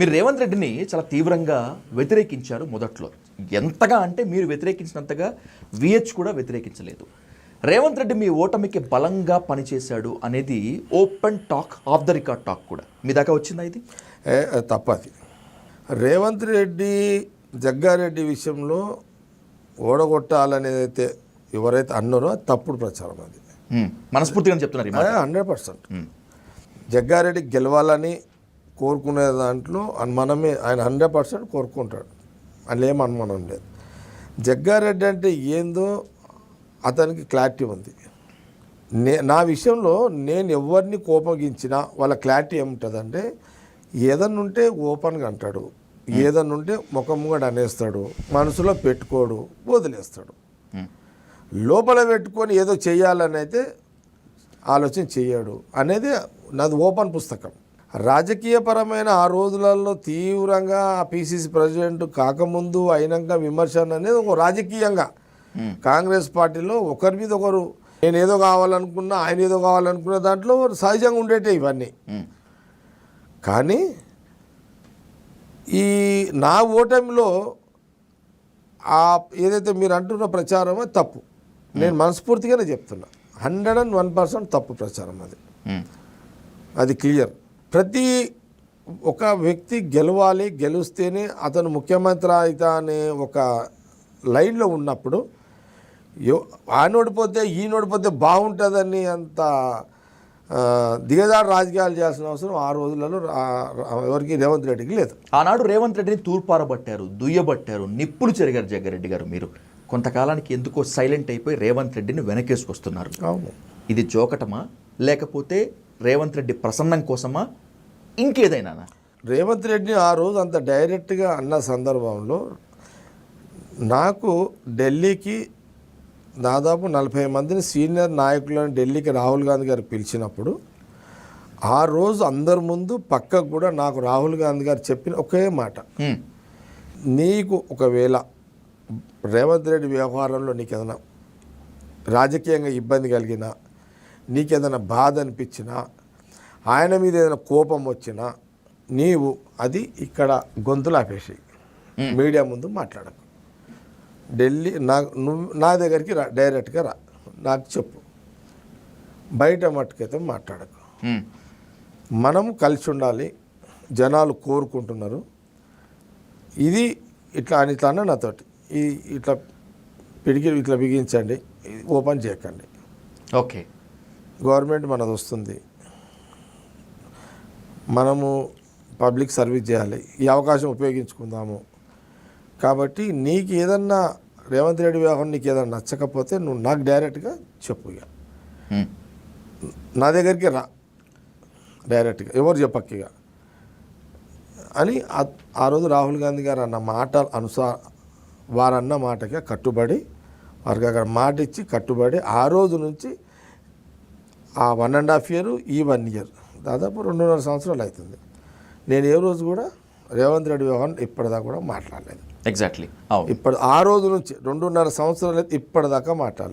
మీరు రేవంత్ రెడ్డిని చాలా తీవ్రంగా వ్యతిరేకించారు మొదట్లో. ఎంతగా అంటే మీరు వ్యతిరేకించినంతగా విహెచ్ కూడా వ్యతిరేకించలేదు. రేవంత్ రెడ్డి మీ ఓటమికి బలంగా పనిచేశాడు అనేది open talk off the record talk కూడా. మీ దాకా వచ్చిందా ఇది? తప్పది. రేవంత్ రెడ్డి జగ్గారెడ్డి విషయంలో ఓడగొట్టాలనేది అయితే ఎవరైతే అన్నారో తప్పుడు ప్రచారం అది. మనస్ఫూర్తిగా చెప్తున్నారు. Hundred percent. జగ్గారెడ్డి గెలవాలని కోరుకునే దాంట్లో మనమే ఆయన హండ్రెడ్ పర్సెంట్ కోరుకుంటాడు. అందులో ఏం అనుమానం లేదు. జగ్గారెడ్డి అంటే ఏందో అతనికి క్లారిటీ ఉంది. నే నా విషయంలో నేను ఎవరిని కోపగించినా వాళ్ళ క్లారిటీ ఏముంటుందంటే ఏదన్నా ఉంటే ఓపెన్గా అంటాడు. ఏదన్నా ఉంటే ముఖం కూడా అనేస్తాడు. మనసులో పెట్టుకోడు వదిలేస్తాడు. లోపల పెట్టుకొని ఏదో చేయాలని అయితే ఆలోచన చేయడు అనేది నాది ఓపెన్ పుస్తకం. రాజకీయపరమైన ఆ రోజులలో తీవ్రంగా పిసిసి ప్రెసిడెంట్ కాకముందు అయినాక విమర్శన అనేది ఒక రాజకీయంగా. కాంగ్రెస్ పార్టీలో ఒకరి మీద ఒకరు నేను ఏదో కావాలనుకున్నా ఆయన ఏదో కావాలనుకున్న దాంట్లో సహజంగా ఉండేటే ఇవన్నీ. కానీ ఈ నా ఓటమిలో ఆ ఏదైతే మీరు అంటున్న ప్రచారమో తప్పు. నేను మనస్ఫూర్తిగానే చెప్తున్నా. హండ్రెడ్ అండ్ వన్ పర్సెంట్ తప్పు ప్రచారం అది. అది క్లియర్. ప్రతి ఒక వ్యక్తి గెలవాలి గెలిస్తేనే అతను ముఖ్యమంత్రి అవుతా అనే ఒక లైన్లో ఉన్నప్పుడు ఆయన ఓడిపోతే ఈయన ఓడిపోతే బాగుంటుందని అంత దిగజారు రాజకీయాలు చేయాల్సిన అవసరం ఆ రోజులలో ఎవరికి రేవంత్ రెడ్డికి లేదు. ఆనాడు రేవంత్ రెడ్డిని తూర్పారబట్టారు దుయ్యబట్టారు నిప్పులు చెరిగారు జగ్గారెడ్డి గారు మీరు. కొంతకాలానికి ఎందుకో సైలెంట్ అయిపోయి రేవంత్ రెడ్డిని వెనకేసుకొస్తున్నారు. అవును. ఇది జోకటమా? లేకపోతే రేవంత్ రెడ్డి ప్రసన్నం కోసమా? ఇంకేదైనా రేవంత్ రెడ్డి ఆ రోజు అంత డైరెక్ట్గా అన్న సందర్భంలో నాకు ఢిల్లీకి దాదాపు నలభై మందిని సీనియర్ నాయకులను ఢిల్లీకి రాహుల్ గాంధీ గారు పిలిచినప్పుడు ఆ రోజు అందరి ముందు పక్కకు కూడా నాకు రాహుల్ గాంధీ గారు చెప్పిన ఒకే మాట. నీకు ఒకవేళ రేవంత్ రెడ్డి వ్యవహారంలో నీకు ఏదైనా రాజకీయంగా ఇబ్బంది కలిగినా నీకేదైనా బాధ అనిపించినా ఆయన మీద ఏదైనా కోపం వచ్చినా నీవు అది ఇక్కడ గొంతులు ఆపేసి మీడియా ముందు మాట్లాడకు. ఢిల్లీ నా నువ్వు నా దగ్గరికి రా డైరెక్ట్గా రా. నాకు చెప్పు. బయట మట్టుకైతే మాట్లాడకు. మనం కలిసి ఉండాలి జనాలు కోరుకుంటున్నారు. ఇది ఇట్లా అని ఇట్లా అన్న నాతోటి. ఈ ఇట్లా పిడికి ఇట్లా బిగించండి ఓపెన్ చేయకండి. ఓకే. గవర్నమెంట్ మనది వస్తుంది. మనము పబ్లిక్ సర్వీస్ చేయాలి. ఈ అవకాశం ఉపయోగించుకుందాము. కాబట్టి నీకు ఏదన్నా రేవంత్ రెడ్డి వ్యవహారం నీకు ఏదన్నా నచ్చకపోతే నువ్వు నాకు డైరెక్ట్గా చెప్పు ఇక. నా దగ్గరికి రా. డైరెక్ట్గా. ఎవరు చెప్పక్క ఇక. అని ఆ- రోజు రాహుల్ గాంధీ గారు అన్న మాట అనుసార వారు అన్న మాటకి కట్టుబడి వారికి అక్కడ మాట ఇచ్చి కట్టుబడి ఆ రోజు నుంచి ఆ వన్ అండ్ హాఫ్ ఇయర్ ఈ వన్ ఇయర్. దాదాపు రెండున్నర సంవత్సరాలు అవుతుంది. నేను ఏ రోజు కూడా రేవంత్ రెడ్డి వ్యవహారం ఇప్పటిదాకా కూడా మాట్లాడలేదు. ఎగ్జాక్ట్లీ ఇప్పుడు ఆ రోజు నుంచి రెండున్నర సంవత్సరాలు అయితే ఇప్పటిదాకా మాట్లాడలేదు.